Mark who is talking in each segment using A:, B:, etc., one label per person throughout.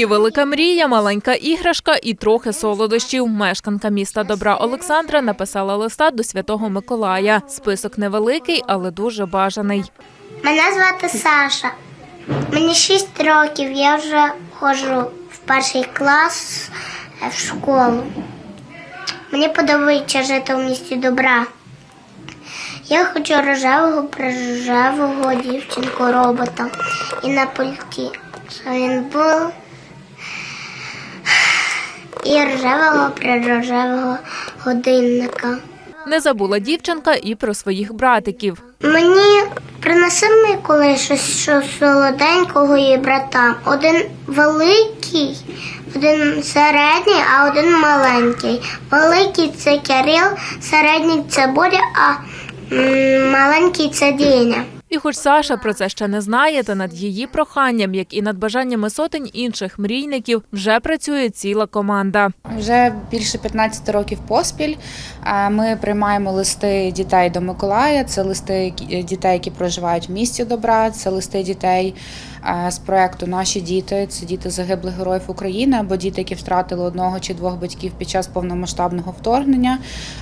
A: Її велика мрія, маленька іграшка і трохи солодощів. Мешканка міста Добра Олександра написала листа до святого Миколая. Список невеликий, але дуже бажаний.
B: Мене звати Саша. Мені 6 років. Я вже ходжу в перший клас е, в школу. Мені подобається жити в місті добра. Я хочу рожевого прирожевого дівчинку робота. І на пульті, що він був. І рожевого прирожевого годинника.
A: Не забула дівчинка і про своїх братиків.
B: Мені принеси Миколай щось що солоденького і братам. Один великий, один середній, а один маленький. Великий це Кирил, середній це Боря, а м, маленький це Діня.
A: І хоч Саша про це ще не знає, та над її проханням, як і над бажаннями сотень інших мрійників, вже працює ціла команда.
C: Вже більше 15 років поспіль ми приймаємо листи дітей до Миколая. Це листи дітей, які проживають в місті добра. Це листи дітей з проекту Наші діти. Це діти загиблих героїв України або діти, які втратили одного чи двох батьків під час повномасштабного вторгнення.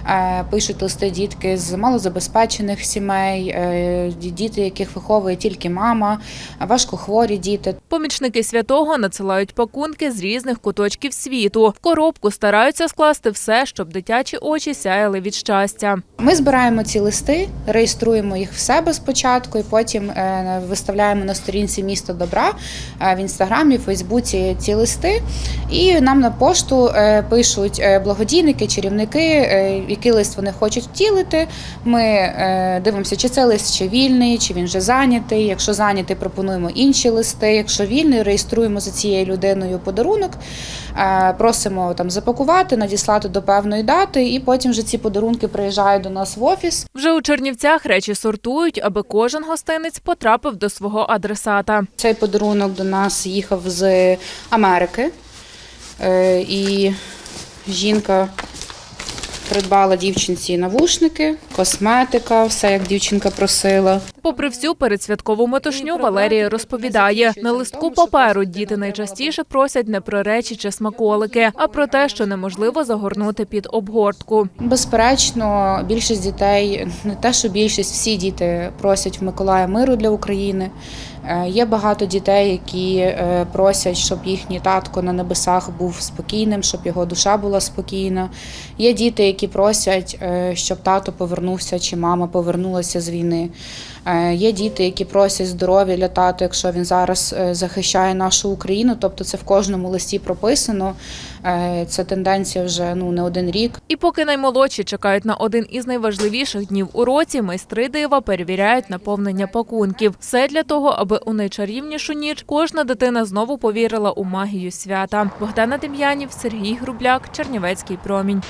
C: Е, Пишуть листи дітки з малозабезпечених сімей, е, діти, яких виховує тільки мама, важкохворі діти.
A: Помічники святого надсилають пакунки з різних куточків світу. В коробку стараються скласти все, щоб дитячі очі сяяли від щастя.
C: Ми збираємо ці листи, реєструємо їх в себе спочатку, і потім е, виставляємо на сторінці місто добра е, в інстаграмі, Фейсбуці ці листи. І нам на пошту е, пишуть е, благодійники, чарівники, який лист вони хочуть втілити. Ми дивимося, чи це лист ще вільний, чи він вже зайнятий. Якщо зайнятий, пропонуємо інші листи. Якщо вільний, реєструємо за цією людиною подарунок, просимо там запакувати, надіслати до певної дати, і потім вже ці подарунки приїжджають до нас в офіс.
A: Вже у Чернівцях речі сортують, аби кожен гостинець потрапив до свого адресата.
C: Цей подарунок до нас їхав з Америки, Е, і жінка придбала дівчинці навушники, косметика, все як дівчинка просила.
A: Попри всю передсвяткову метушню, Валерія розповідає, на листку паперу діти найчастіше просять не про речі чи смаколики, а про те, що неможливо загорнути під обгортку.
C: Безперечно, більшість дітей, не те, що більшість, всі діти просять в Миколая миру для України. Е, Є багато дітей, які е, просять, щоб їхній татко на небесах був спокійним, щоб його душа була спокійна. Є діти, які просять, е, щоб тато повернувся чи мама повернулася з війни. Е, Є діти, які просять здоров'я для тата, якщо він зараз е, захищає нашу Україну. Тобто це в кожному листі прописано. Це тенденція вже ну не один рік.
A: І поки наймолодші чекають на один із найважливіших днів у році, майстри дива перевіряють наповнення пакунків. Все для того, аби у найчарівнішу ніч кожна дитина знову повірила у магію свята. Богдана Дем'янів, Сергій Грубляк, Чернівецький промінь.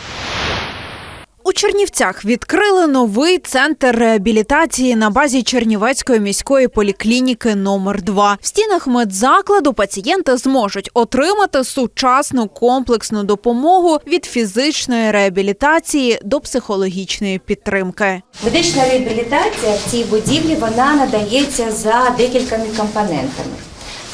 D: У Чернівцях відкрили новий центр реабілітації на базі Чернівецької міської поліклініки номер 2 В стінах медзакладу пацієнти зможуть отримати сучасну комплексну допомогу від фізичної реабілітації до психологічної підтримки.
E: Медична реабілітація в цій будівлі вона надається за декількома компонентами: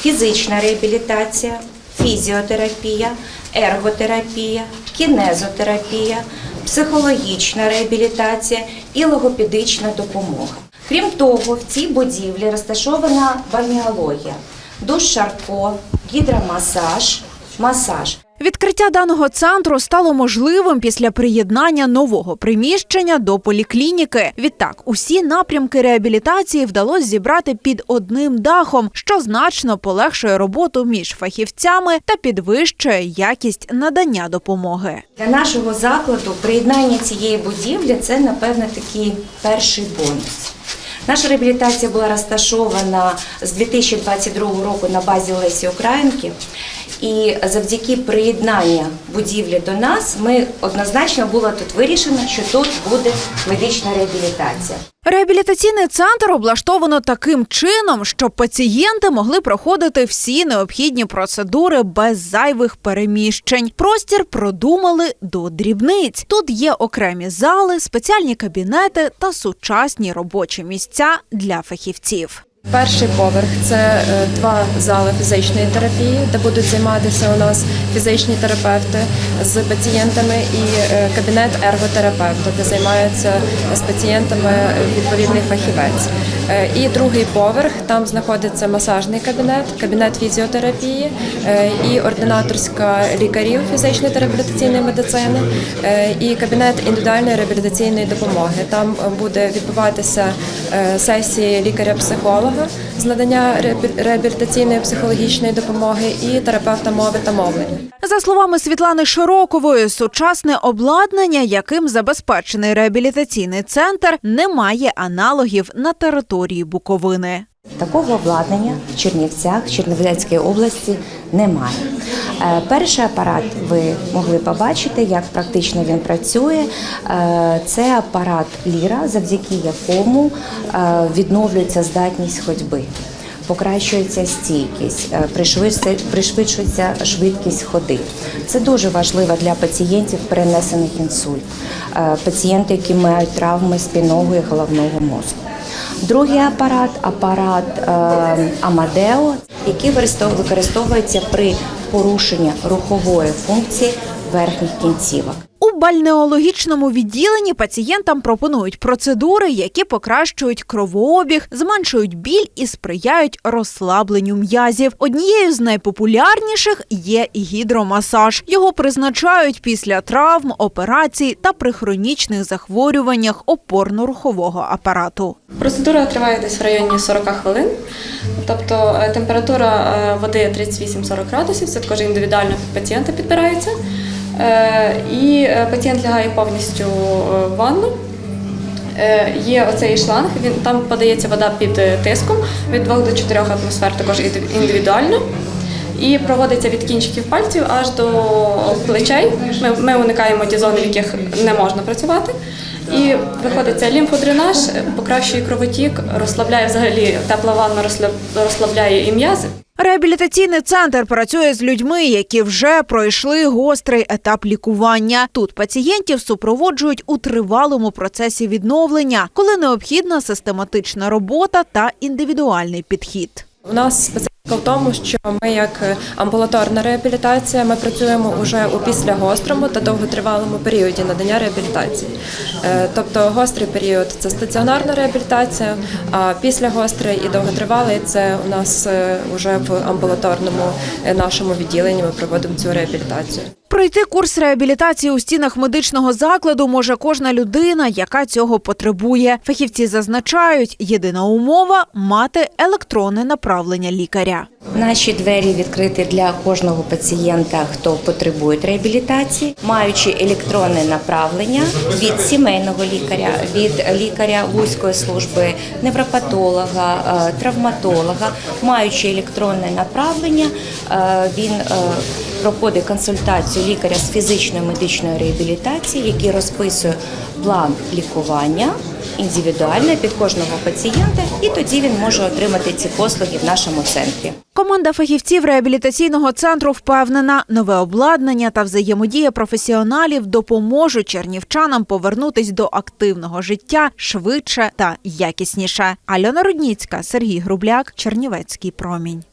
E: фізична реабілітація, фізіотерапія, ерготерапія, кінезотерапія, психологічна реабілітація і логопедична допомога. Крім того, в цій будівлі розташована баміологія, душ Шарко, гідромасаж, масаж.
D: Відкриття даного центру стало можливим після приєднання нового приміщення до поліклініки. Відтак, усі напрямки реабілітації вдалося зібрати під одним дахом, що значно полегшує роботу між фахівцями та підвищує якість надання допомоги.
E: Для нашого закладу приєднання цієї будівлі це, напевно, такий перший бонус. Наша реабілітація була розташована з 2022 року на базі Лесі Українки. І завдяки приєднанню будівлі до нас ми однозначно було тут вирішено, що тут буде медична реабілітація.
D: Реабілітаційний центр облаштовано таким чином, щоб пацієнти могли проходити всі необхідні процедури без зайвих переміщень. Простір продумали до дрібниць. Тут є окремі зали, спеціальні кабінети та сучасні робочі місця для фахівців.
F: Перший поверх це е, два зали фізичної терапії, де будуть займатися у нас фізичні терапевти з пацієнтами і е, кабінет ерготерапевта, де займаються з пацієнтами відповідний фахівець. Е, І другий поверх там знаходиться масажний кабінет, кабінет фізіотерапії е, і ординаторська лікарів фізичної та реабілітаційної медицини е, і кабінет індивідуальної реабілітаційної допомоги. Там буде відбуватися сесії лікаря-психолога з надання реабі- реабілітаційної психологічної допомоги і терапевта мови та мовлення.
D: За словами Світлани Широкової, сучасне обладнання, яким забезпечений реабілітаційний центр, не має аналогів на території Буковини.
E: Такого обладнання в Чернівцях, Чернівецькій області немає. Е, Перший апарат ви могли побачити, як практично він працює. Е, Це апарат Ліра, завдяки якому е, відновлюється здатність ходьби. Покращується стійкість, е, пришвидшується- швидкість ходи. Це дуже важливо для пацієнтів, перенесених інсульт, е, пацієнти, які мають травми спинного і головного мозку. Другий апарат апарат е, Амадео, який використовується при порушенні рухової функції верхніх кінцівок.
D: Бальнеологічному відділенні пацієнтам пропонують процедури, які покращують кровообіг, зменшують біль і сприяють розслабленню м'язів. Однією з найпопулярніших є гідромасаж. Його призначають після травм, операцій та при хронічних захворюваннях опорно-рухового апарату.
F: Процедура триває десь в районі 40 хвилин. Тобто е, температура е, води 38-40 градусів, це також індивідуально пацієнта підбирається. Е, І е, пацієнт лягає повністю е, в ванну. Є оцей шланг, він там подається вода під тиском від 2 до 4 атмосфер, також індивідуально. І проводиться від кінчиків пальців аж до плечей. Ми, ми уникаємо ті зони, в яких не можна працювати. І виходить лімфодренаж, покращує кровотік, розслабляє взагалі тепла ванна розслаб- розслабляє і м'язи.
D: Реабілітаційний центр працює з людьми, які вже пройшли гострий етап лікування. Тут пацієнтів супроводжують у тривалому процесі відновлення, коли необхідна систематична робота та індивідуальний підхід.
F: У нас в тому, що ми як амбулаторна реабілітація, ми працюємо уже у післягострому та довготривалому періоді надання реабілітації. Е, Тобто гострий період це стаціонарна реабілітація, а післягострий і довготривалий це у нас вже в амбулаторному е, нашому відділенні. Ми проводимо цю реабілітацію.
D: Пройти курс реабілітації у стінах медичного закладу може кожна людина, яка цього потребує. Фахівці зазначають, єдина умова мати електронне направлення лікаря.
E: Наші двері відкриті для кожного пацієнта, хто потребує реабілітації, маючи електронне направлення від сімейного лікаря, від лікаря вузької служби, невропатолога, е, травматолога, маючи електронне направлення, е, він е, проходить консультацію лікаря з фізичної медичної реабілітації, який розписує план лікування індивідуально під кожного пацієнта, і тоді він може отримати ці послуги в нашому центрі.
D: Команда фахівців реабілітаційного центру впевнена, нове обладнання та взаємодія професіоналів допоможуть чернівчанам повернутись до активного життя швидше та якісніше. Альона Рудніцька, Сергій Грубляк, Чернівецький промінь.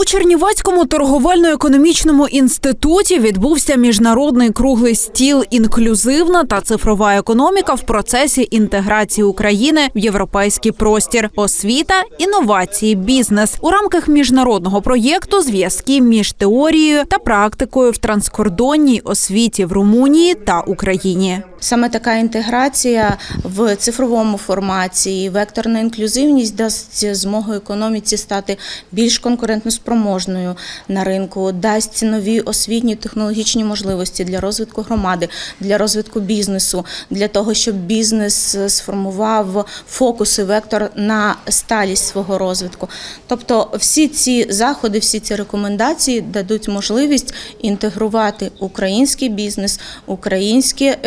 D: У Чернівецькому торговельно-економічному інституті відбувся міжнародний круглий стіл інклюзивна та цифрова економіка в процесі інтеграції України в європейський простір, освіта, інновації, бізнес у рамках міжнародного проєкту зв'язки між теорією та практикою в транскордонній освіті в Румунії та Україні.
G: Саме така інтеграція в цифровому форматі, векторна інклюзивність дасть змогу економіці стати більш конкурентноспроможною на ринку, дасть нові освітні технологічні можливості для розвитку громади, для розвитку бізнесу, для того, щоб бізнес сформував фокус і вектор на сталість свого розвитку. Тобто, всі ці заходи, всі ці рекомендації дадуть можливість інтегрувати український бізнес, українське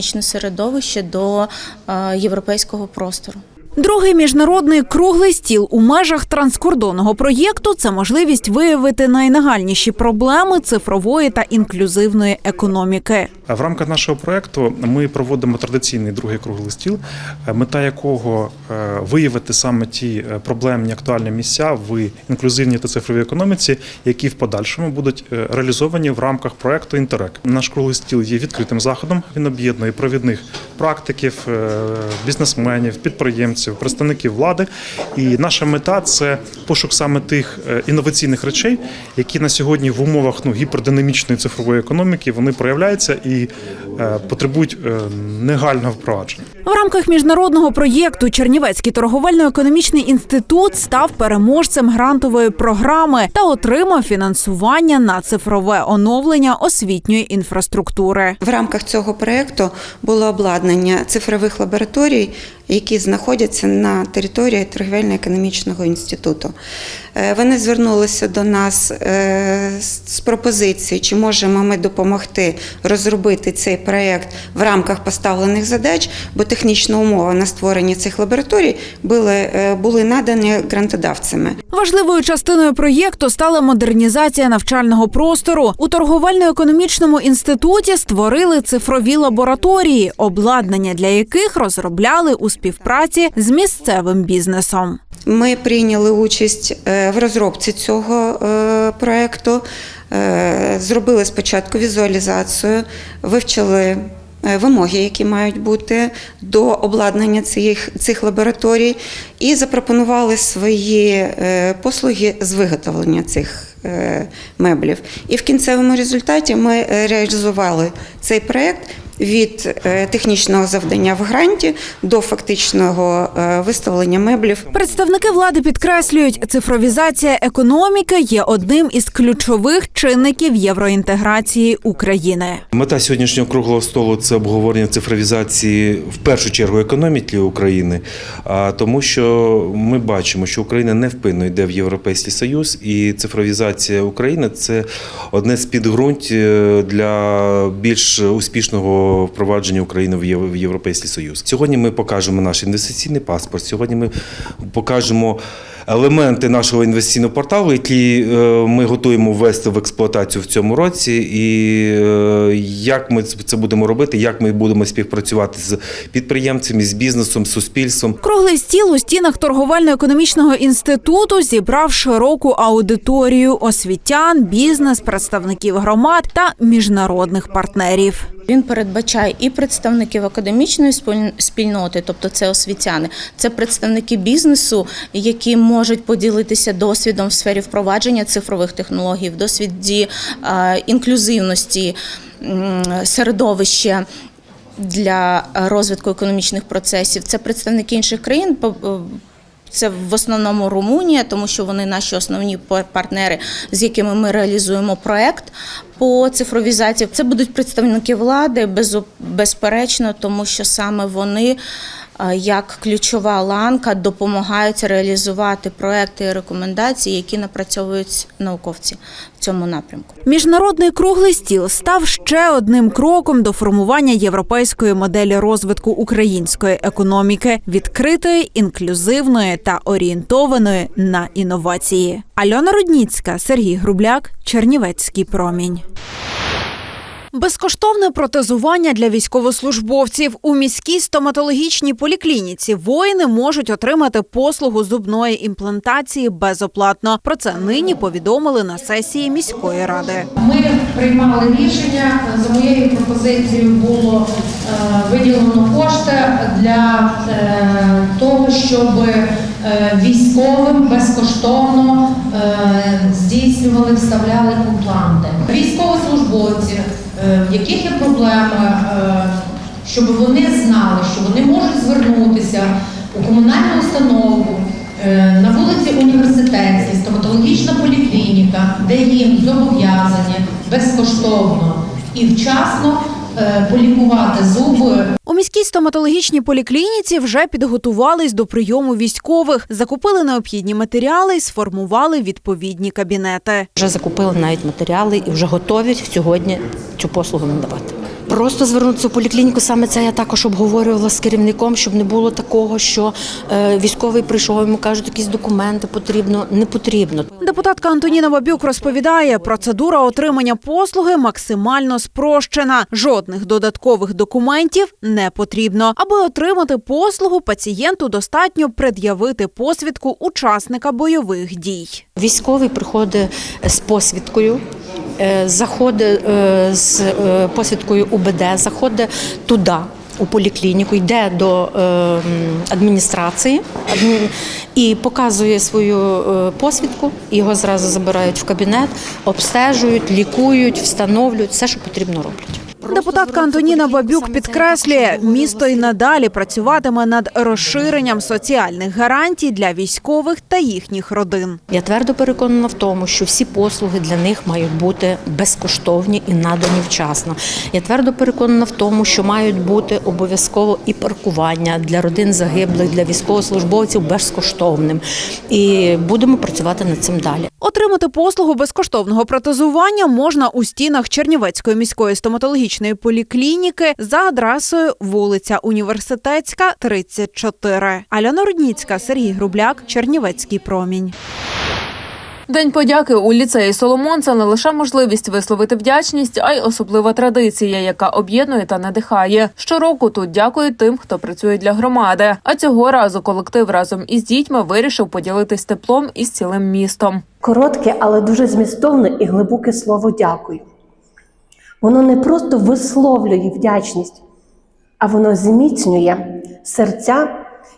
G: економічне середовище до е, європейського простору.
D: Другий міжнародний круглий стіл у межах транскордонного проєкту це можливість виявити найнагальніші проблеми цифрової та інклюзивної економіки.
H: В рамках нашого проекту ми проводимо традиційний другий круглий стіл, е, мета якого е, виявити саме ті е, проблемні актуальні місця в інклюзивній та цифровій економіці, які в подальшому будуть реалізовані в рамках проекту Інтерек. Наш круглий стіл є відкритим заходом. Він об'єднує провідних практиків, бізнесменів, підприємців, представників влади. І наша мета це пошук саме тих е, інноваційних речей, які на сьогодні в умовах ну, гіпердинамічної цифрової економіки вони проявляються і е, потребують е, негального впровадження.
D: В рамках міжнародного проєкту Чернівецький торговельно-економічний інститут став переможцем грантової програми та отримав фінансування на цифрове оновлення освітньої інфраструктури.
I: В рамках цього проєкту було обладнання цифрових лабораторій, які знаходяться на території торговельно-економічного інституту. Е, Вони звернулися до нас е, з пропозицією, чи можемо ми допомогти розробити цей проєкт в рамках поставлених задач, бо технічна умова на створення цих лабораторій були, е, були надані грантодавцями.
D: Важливою частиною проєкту стала модернізація навчального простору. У торговельно-економічному інституті створили цифрові лабораторії, обладнання для яких розробляли у співпраці з місцевим бізнесом.
I: Ми прийняли участь в розробці цього е, проєкту, е, зробили спочатку візуалізацію, вивчили е, вимоги, які мають бути до обладнання цих, цих лабораторій, і запропонували свої послуги з виготовлення цих меблів. І в кінцевому результаті ми реалізували цей проєкт від е, технічного завдання в гранті до фактичного е, виставлення меблів.
D: Представники влади підкреслюють, цифровізація економіки є одним із ключових чинників євроінтеграції України.
J: Мета сьогоднішнього круглого столу це обговорення цифровізації в першу чергу економіки України, а тому, що ми бачимо, що Україна невпинно йде в Європейський Союз, і цифровізація України це одне з підґрунтів для більш успішного впровадження України в Єв- в Європейський Союз. Сьогодні ми покажемо наш інвестиційний паспорт. Сьогодні ми покажемо. Елементи нашого інвестиційного порталу, які е, ми готуємо ввести в експлуатацію в цьому році, і е, як ми це будемо робити, як ми будемо співпрацювати з підприємцями, з бізнесом, з суспільством.
D: Круглий стіл у стінах торговельно-економічного інституту зібрав широку аудиторію освітян, бізнес, представників громад та міжнародних партнерів.
G: Він передбачає і представників академічної спіль- спільноти, тобто це освітяни, це представники бізнесу, які можуть поділитися досвідом в сфері впровадження цифрових технологій, в досвіді е, інклюзивності середовища. Для розвитку економічних процесів це представники інших країн. по- Це в основному Румунія, тому що вони наші основні партнери, з якими ми реалізуємо проект по цифровізації. Це будуть представники влади, безперечно, тому що саме вони е, як ключова ланка допомагають реалізувати проекти і рекомендації, які напрацьовують науковці в цьому напрямку.
D: Міжнародний круглий стіл став ще одним кроком до формування європейської моделі розвитку української економіки, відкритої, інклюзивної та орієнтованої на інновації. Альона Рудніцька, Сергій Грубляк, Чернівецький промінь. Безкоштовне протезування для військовослужбовців у міській стоматологічній поліклініці воїни можуть отримати послугу зубної імплантації безоплатно. Про це нині повідомили на сесії міської ради.
K: Ми приймали рішення. За моєю пропозицією було е, виділено кошти для е, того, щоб е, військовим безкоштовно здійснювали, вставляли імпланти. Військовослужбовці, в яких є проблеми, е, щоб вони знали, що вони можуть звернутися у комунальну установу е, на вулиці Університетській, стоматологічна поліклініка, де їм зобов'язані безкоштовно і вчасно е, полікувати зуби
D: У міській стоматологічній поліклініці вже підготувались до прийому військових, закупили необхідні матеріали і сформували відповідні кабінети.
L: Вже закупили навіть матеріали і вже готові сьогодні цю послугу надавати. Просто звернутися в поліклініку, саме це я також обговорювала з керівником, щоб не було такого, що е, військовий прийшов, йому кажуть, якісь документи потрібно, не потрібно.
D: Депутатка Антоніна Бабюк розповідає, процедура отримання послуги максимально спрощена. Жодних додаткових документів не потрібно. Аби отримати послугу, пацієнту достатньо пред'явити посвідку учасника бойових дій.
L: Військовий приходить з посвідкою, заходить е, з е, посвідкою УБД, заходить туди. У поліклініку йде до е, адміністрації адмін- і показує свою е, посвідку. Його зразу забирають в кабінет, обстежують, лікують, встановлюють все, що потрібно роблять.
D: Депутатка Антоніна Бабюк підкреслює, місто й надалі працюватиме над розширенням соціальних гарантій для військових та їхніх родин.
L: Я твердо переконана в тому, що всі послуги для них мають бути безкоштовні і надані вчасно. Я твердо переконана в тому, що мають бути обов'язково і паркування для родин загиблих, для військовослужбовців безкоштовним. І будемо працювати над цим далі.
D: Отримати послугу безкоштовного протезування можна у стінах Чернівецької міської стоматологічної поліклініки за адресою вулиця Університетська, 34. Альона Рудніцька, Сергій Грубляк, Чернівецький промінь.
M: День подяки у ліцеї Соломон це не лише можливість висловити вдячність, а й особлива традиція, яка об'єднує та надихає. Щороку тут дякують тим, хто працює для громади. А цього разу колектив разом із дітьми вирішив поділитись теплом із цілим містом.
N: Коротке, але дуже змістовне і глибоке слово дякую. Воно не просто висловлює вдячність, а воно зміцнює серця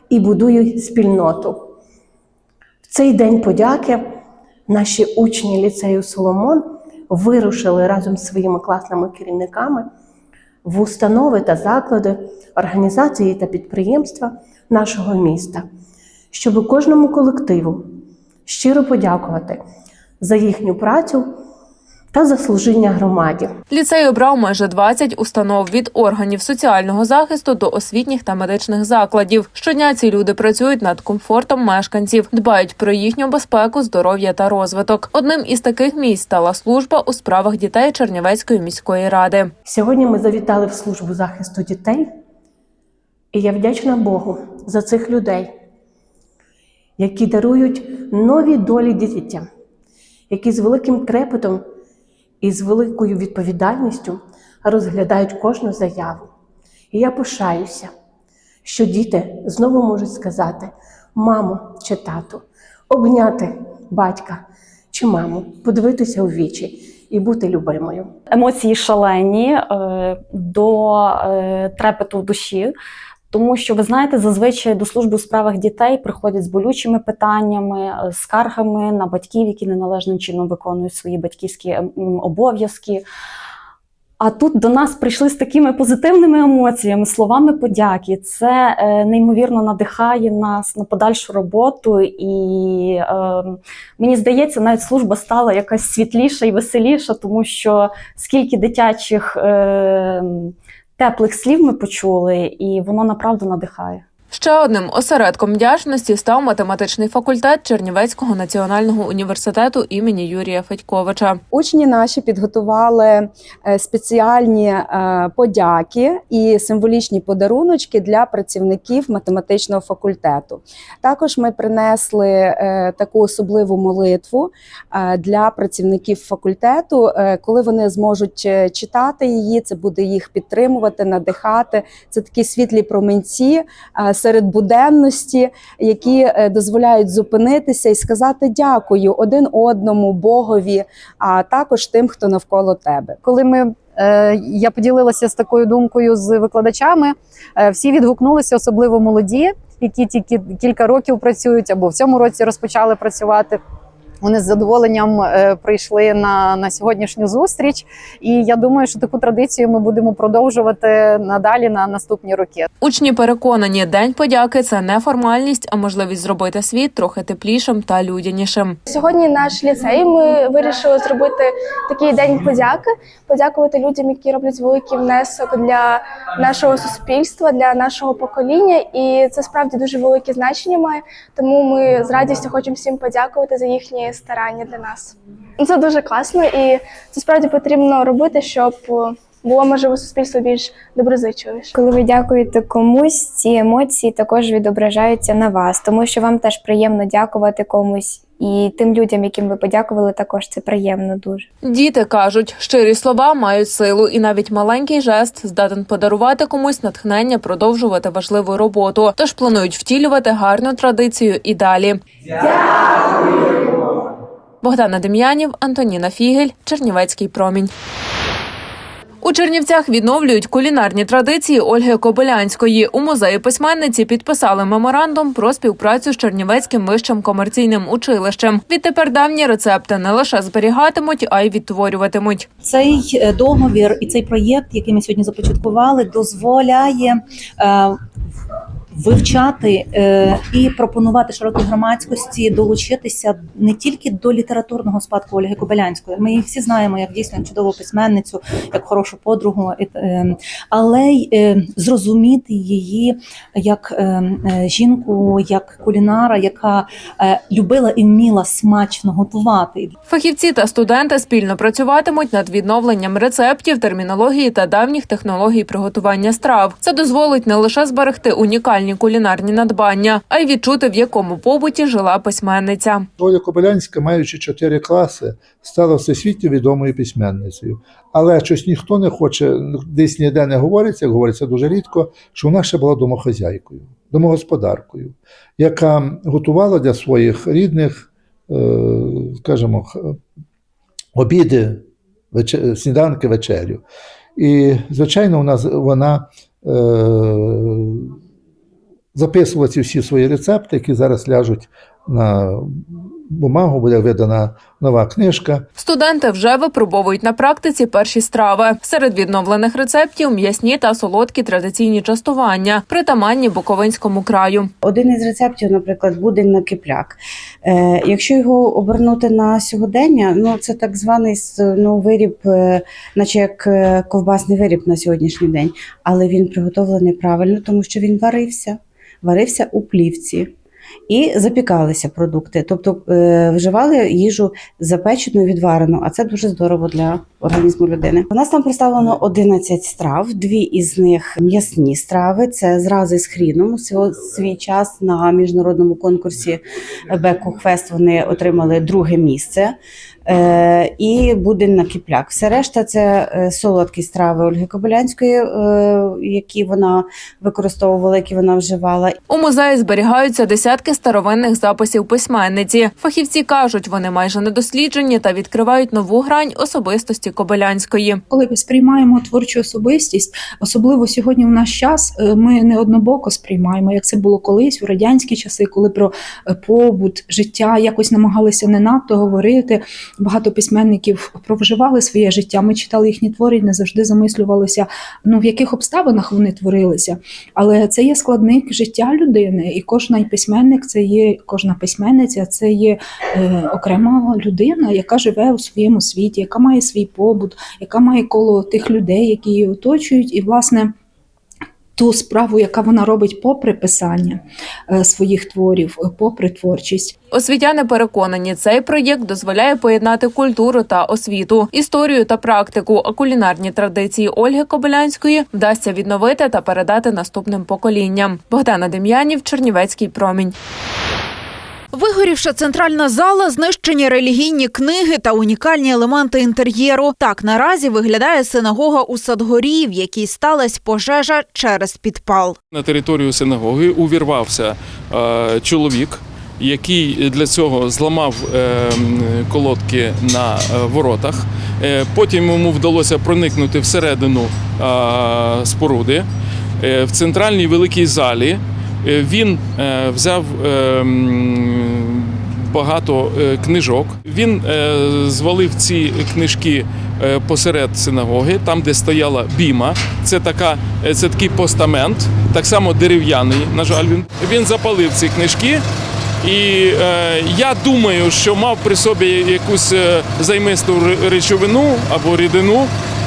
N: і будує спільноту. В цей день подяки наші учні ліцею Соломон вирушили разом з своїми класними керівниками в установи та заклади, організації та підприємства нашого міста, щоб кожному колективу щиро подякувати за їхню працю та за служіння громаді.
M: Ліцей обрав майже 20 установ від органів соціального захисту до освітніх та медичних закладів. Щодня ці люди працюють над комфортом мешканців, дбають про їхню безпеку, здоров'я та розвиток. Одним із таких місць стала служба у справах дітей Чернівецької міської ради.
N: Сьогодні ми завітали в службу захисту дітей, і я вдячна Богу за цих людей, які дарують нові долі дітям, які з великим трепетом і з великою відповідальністю розглядають кожну заяву. І я пишаюся, що діти знову можуть сказати мамо чи тату, обняти батька чи маму, подивитися у вічі і бути любимою.
O: емоції шалені е, до е, трепету в душі. Тому що ви знаєте, зазвичай до служби у справах дітей приходять з болючими питаннями, е, скаргами на батьків, які неналежним чином виконують свої батьківські ем, обов'язки. А тут до нас прийшли з такими позитивними емоціями, словами подяки. Це е, неймовірно надихає нас на подальшу роботу, і е, мені здається, навіть служба стала якась світліша і веселіша, тому що скільки дитячих е, теплих слів ми почули, і воно направду надихає.
M: Ще одним осередком вдячності став математичний факультет Чернівецького національного університету імені Юрія Федьковича.
P: Учні наші підготували е, спеціальні е, подяки і символічні подаруночки для працівників математичного факультету. Також ми принесли е, таку особливу молитву для працівників факультету. Коли вони зможуть читати її, це буде їх підтримувати, надихати. Це такі світлі променці серед буденності, які е, дозволяють зупинитися і сказати дякую один одному, Богові, а також тим, хто навколо тебе.
Q: Коли ми е, я поділилася з такою думкою з викладачами, е, всі відгукнулися, особливо молоді, які тільки кілька років працюють або в цьому році розпочали працювати. Вони з задоволенням е, прийшли на, на сьогоднішню зустріч, і я думаю, що таку традицію ми будемо продовжувати надалі на наступні роки.
M: Учні переконані, день подяки це не формальність, а можливість зробити світ трохи теплішим та людянішим.
R: Сьогодні наш ліцей ми вирішили зробити такий день подяки, подякувати людям, які роблять великий внесок для нашого суспільства, для нашого покоління. І це справді дуже велике значення має. Тому ми з радістю хочемо всім подякувати за їхні старання для нас. Це дуже класно, і це справді потрібно робити, щоб було можливо суспільство більш доброзичливіше.
S: Коли ви дякуєте комусь, ці емоції також відображаються на вас, тому що вам теж приємно дякувати комусь, і тим людям, яким ви подякували, також це приємно дуже.
M: Діти кажуть, щирі слова мають силу, і навіть маленький жест здатен подарувати комусь натхнення продовжувати важливу роботу. Тож планують втілювати гарну традицію і далі. Богдана Дем'янів, Антоніна Фігель, Чернівецький промінь. У Чернівцях відновлюють кулінарні традиції Ольги Кобилянської. У музеї письменниці підписали меморандум про співпрацю з Чернівецьким вищим комерційним училищем. Відтепер давні рецепти не лише зберігатимуть, а й відтворюватимуть.
T: Цей е, договір і цей проєкт, який ми сьогодні започаткували, дозволяє е, вивчати е, і пропонувати широкій громадськості долучитися не тільки до літературного спадку Ольги Кобилянської. Ми її всі знаємо як дійсно чудову письменницю, як хорошу подругу, е, але й е, зрозуміти її як е, е, жінку, як кулінара, яка е, любила і вміла смачно готувати.
M: Фахівці та студенти спільно працюватимуть над відновленням рецептів, термінології та давніх технологій приготування страв. Це дозволить не лише зберегти унікальні кулінарні надбання, а й відчути, в якому побуті жила письменниця.
U: Оля Кобилянська, маючи чотири класи, стала всесвітньо відомою письменницею. Але щось ніхто не хоче, десь ніде не говориться, говориться дуже рідко, що вона ще була домохозяйкою, домогосподаркою, яка готувала для своїх рідних, е, скажімо, обіди, сніданки, вечерю. І, звичайно, вона, вона е, записувала ці всі свої рецепти, які зараз ляжуть на бумагу, буде видана нова книжка.
M: Студенти вже випробовують на практиці перші страви. Серед відновлених рецептів м'ясні та солодкі традиційні частування, притаманні Буковинському краю.
V: Один із рецептів, наприклад, буде на кипляк. Е, якщо його обернути на сьогодення, ну це так званий ну, виріб, е, наче як е, ковбасний виріб на сьогоднішній день, але він приготовлений правильно, тому що він варився, варився у плівці. І запікалися продукти, тобто е, вживали їжу запечену, відварену, а це дуже здорово для організму людини. У нас там представлено 11 страв, дві із них м'ясні страви. Це зрази з хріном. Свій час на міжнародному конкурсі Беку Хвест вони отримали друге місце. Е, і будин на кіпляк. Все решта це е, солодкі страви Ольги Кобилянської, е, які вона використовувала, які вона вживала.
M: У музеї зберігаються десятки старовинних записів письменниці. Фахівці кажуть, вони майже недосліджені та відкривають нову грань особистості Кобилянської.
W: коли ми сприймаємо творчу особистість, особливо сьогодні в наш час, ми не однобоко сприймаємо, як це було колись у радянські часи, коли про побут, життя якось намагалися не надто говорити. Багато письменників провживали своє життя. Ми читали їхні твори не завжди замислювалися, ну в яких обставинах вони творилися. Але це є складник життя людини, і кожна письменник це є кожна письменниця, це є е, окрема людина, яка живе у своєму світі, яка має свій побут, яка має коло тих людей, які її оточують, і власне. Ту справу, яка вона робить попри писання е, своїх творів, е, попри творчість.
M: Освітяни переконані, цей проєкт дозволяє поєднати культуру та освіту, історію та практику, а кулінарні традиції Ольги Кобилянської вдасться відновити та передати наступним поколінням. Богдана Дем'янів, Чернівецький промінь.
D: Вигорівша центральна зала, знищені релігійні книги та унікальні елементи інтер'єру. Так наразі виглядає синагога у Садгорі, в якій сталася пожежа через підпал.
X: На територію синагоги увірвався е, чоловік, який для цього зламав е, колодки на е, воротах. Е, потім йому вдалося проникнути всередину е, споруди. Е, в центральній великій залі він е, взяв. е, Багато е, книжок. Він е, звалив ці книжки е, посеред синагоги, там, де стояла біма. Це така, е, це такий постамент, так само дерев'яний. На жаль, він він запалив ці книжки. І е, я думаю, що мав при собі якусь е, займисту речовину або рідину,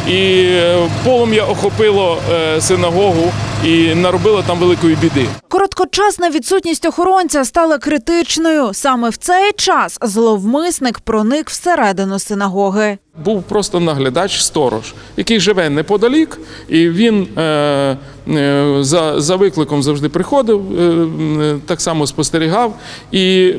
X: і е, полум'я охопило е, синагогу. І наробила там великої біди.
D: Короткочасна відсутність охоронця стала критичною. Саме в цей час зловмисник проник всередину синагоги.
X: Був просто наглядач сторож, який живе неподалік, і він е, е, за, за викликом завжди приходив, е, так само спостерігав. І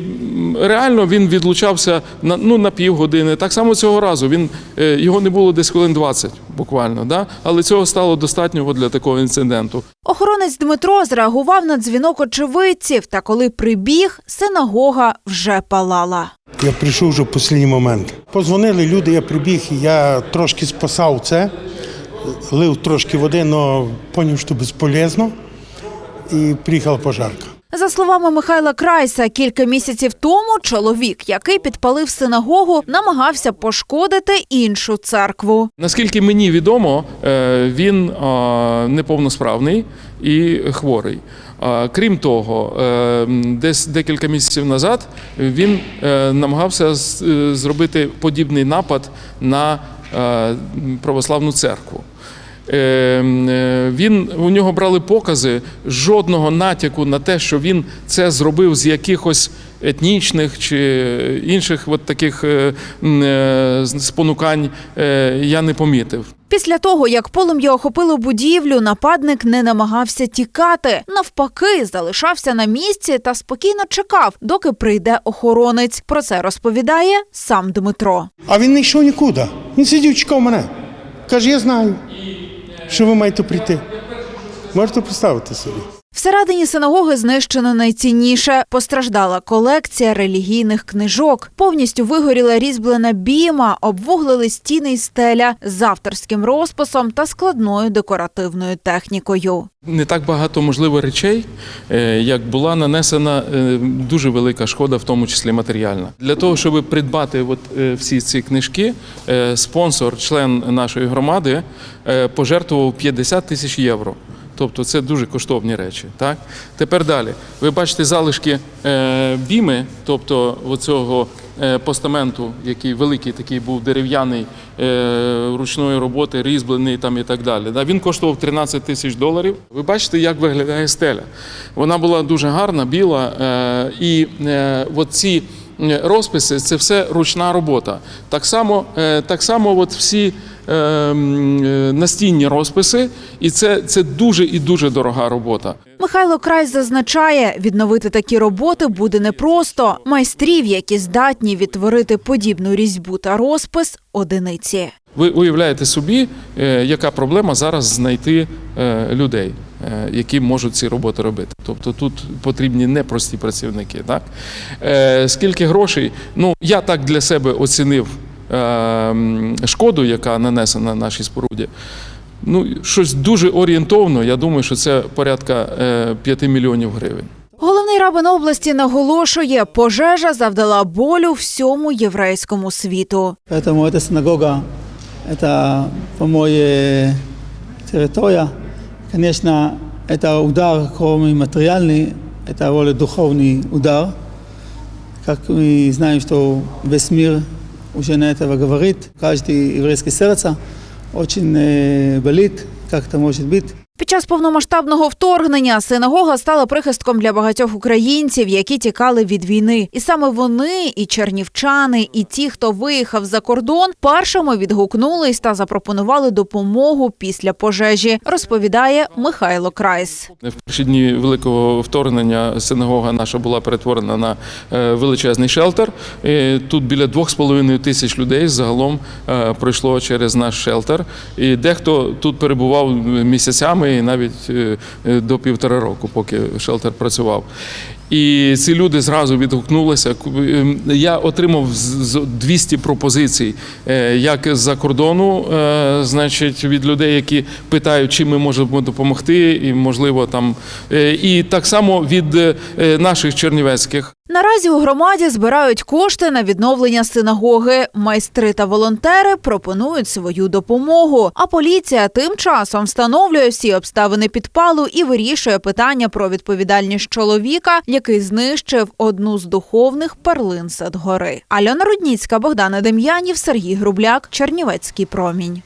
X: реально він відлучався на, ну, на півгодини. Так само цього разу він, е, його не було десь хвилин 20 буквально, да? але цього стало достатньо для такого інциденту.
D: Охоронець Дмитро зреагував на дзвінок очевидців, та коли прибіг, синагога вже палала.
Y: Я прийшов вже в останній момент. Позвонили люди, я прибіг, я трошки спасав це, лив трошки води, але зрозумів, що безполезно, і приїхала пожарка.
D: За словами Михайла Крайса, кілька місяців тому чоловік, який підпалив синагогу, намагався пошкодити іншу церкву.
X: Наскільки мені відомо, е, він е, неповносправний і хворий. Е, Крім того, десь декілька місяців назад він намагався зробити подібний напад на православну церкву. Е, м, е, Він у нього брали покази жодного натяку на те, що він це зробив з якихось етнічних чи інших от таких е, е, спонукань. Я не помітив.
D: Після того, як полум'я охопило будівлю, нападник не намагався тікати. Навпаки, залишався на місці та спокійно чекав, доки прийде охоронець. Про це розповідає сам Дмитро.
Y: А він не йшов нікуди. Він сидів, чекав мене. Каже, я знаю, що ви маєте прийти. Можете представити собі.
D: Всередині синагоги знищено найцінніше. Постраждала колекція релігійних книжок. Повністю вигоріла різьблена біма, обвуглили стіни й стеля з авторським розписом та складною декоративною технікою.
X: Не так багато можливо речей, е, як була нанесена е, дуже велика шкода, в тому числі матеріальна. Для того, щоб придбати от е, всі ці книжки, спонсор, член нашої громади, пожертвував 50 тисяч євро. Тобто це дуже коштовні речі. Так? Тепер далі. Ви бачите залишки е, біми, тобто оцього е, постаменту, який великий такий був дерев'яний е, ручної роботи, різьблений там і так далі. Да? Він коштував 13 тисяч доларів. Ви бачите, як виглядає стеля. Вона була дуже гарна, біла. І от ці е, розписи це все ручна робота. Так само, е, так само от всі е, е, настінні розписи, і це, це дуже і дуже дорога робота.
D: Михайло Край зазначає, відновити такі роботи буде непросто. Майстрів, які здатні відтворити подібну різьбу та розпис, одиниці.
X: Ви уявляєте собі, е, яка проблема зараз знайти е, людей, е, які можуть ці роботи робити. Тобто тут потрібні непрості працівники. Так? Скільки грошей? Ну, я так для себе оцінив шкоду, яка нанесена нашій споруді. Ну, щось дуже орієнтовно. Я думаю, що це порядка е, 5 мільйонів гривень.
D: Головний рабин області наголошує, пожежа завдала болю всьому єврейському світу.
Z: Поэтому эта синагога, это, по-моему, территория. Конечно, это удар, кроме материальный, это более духовный удар. Как мы знаем, что весь мир уже на этого говорит. Каждый еврейский сердце очень э, болит, как это может быть.
D: Під час повномасштабного вторгнення синагога стала прихистком для багатьох українців, які тікали від війни. І саме вони, і чернівчани, і ті, хто виїхав за кордон, першими відгукнулись та запропонували допомогу після пожежі, розповідає Михайло Крайс.
X: В перші дні великого вторгнення синагога наша була перетворена на е, величезний шелтер. Тут біля 2,5 тисяч людей загалом е, пройшло через наш шелтер. І дехто тут перебував місяцями і навіть е, е, до півтора року, поки шелтер працював. І ці люди зразу відгукнулися. Ем, Я отримав з- з- 200 пропозицій, е, як з-за кордону, значить, від людей, які питають, чим ми можемо допомогти, і можливо там і так само від наших чернівецьких.
D: Наразі у громаді збирають кошти на відновлення синагоги. Майстри та волонтери пропонують свою допомогу. А поліція тим часом встановлює всі обставини підпалу і вирішує питання про відповідальність чоловіка, який знищив одну з духовних перлин Садгори. Альона Рудніцька, Богдана Дем'янів, Сергій Грубляк, Чернівецький промінь.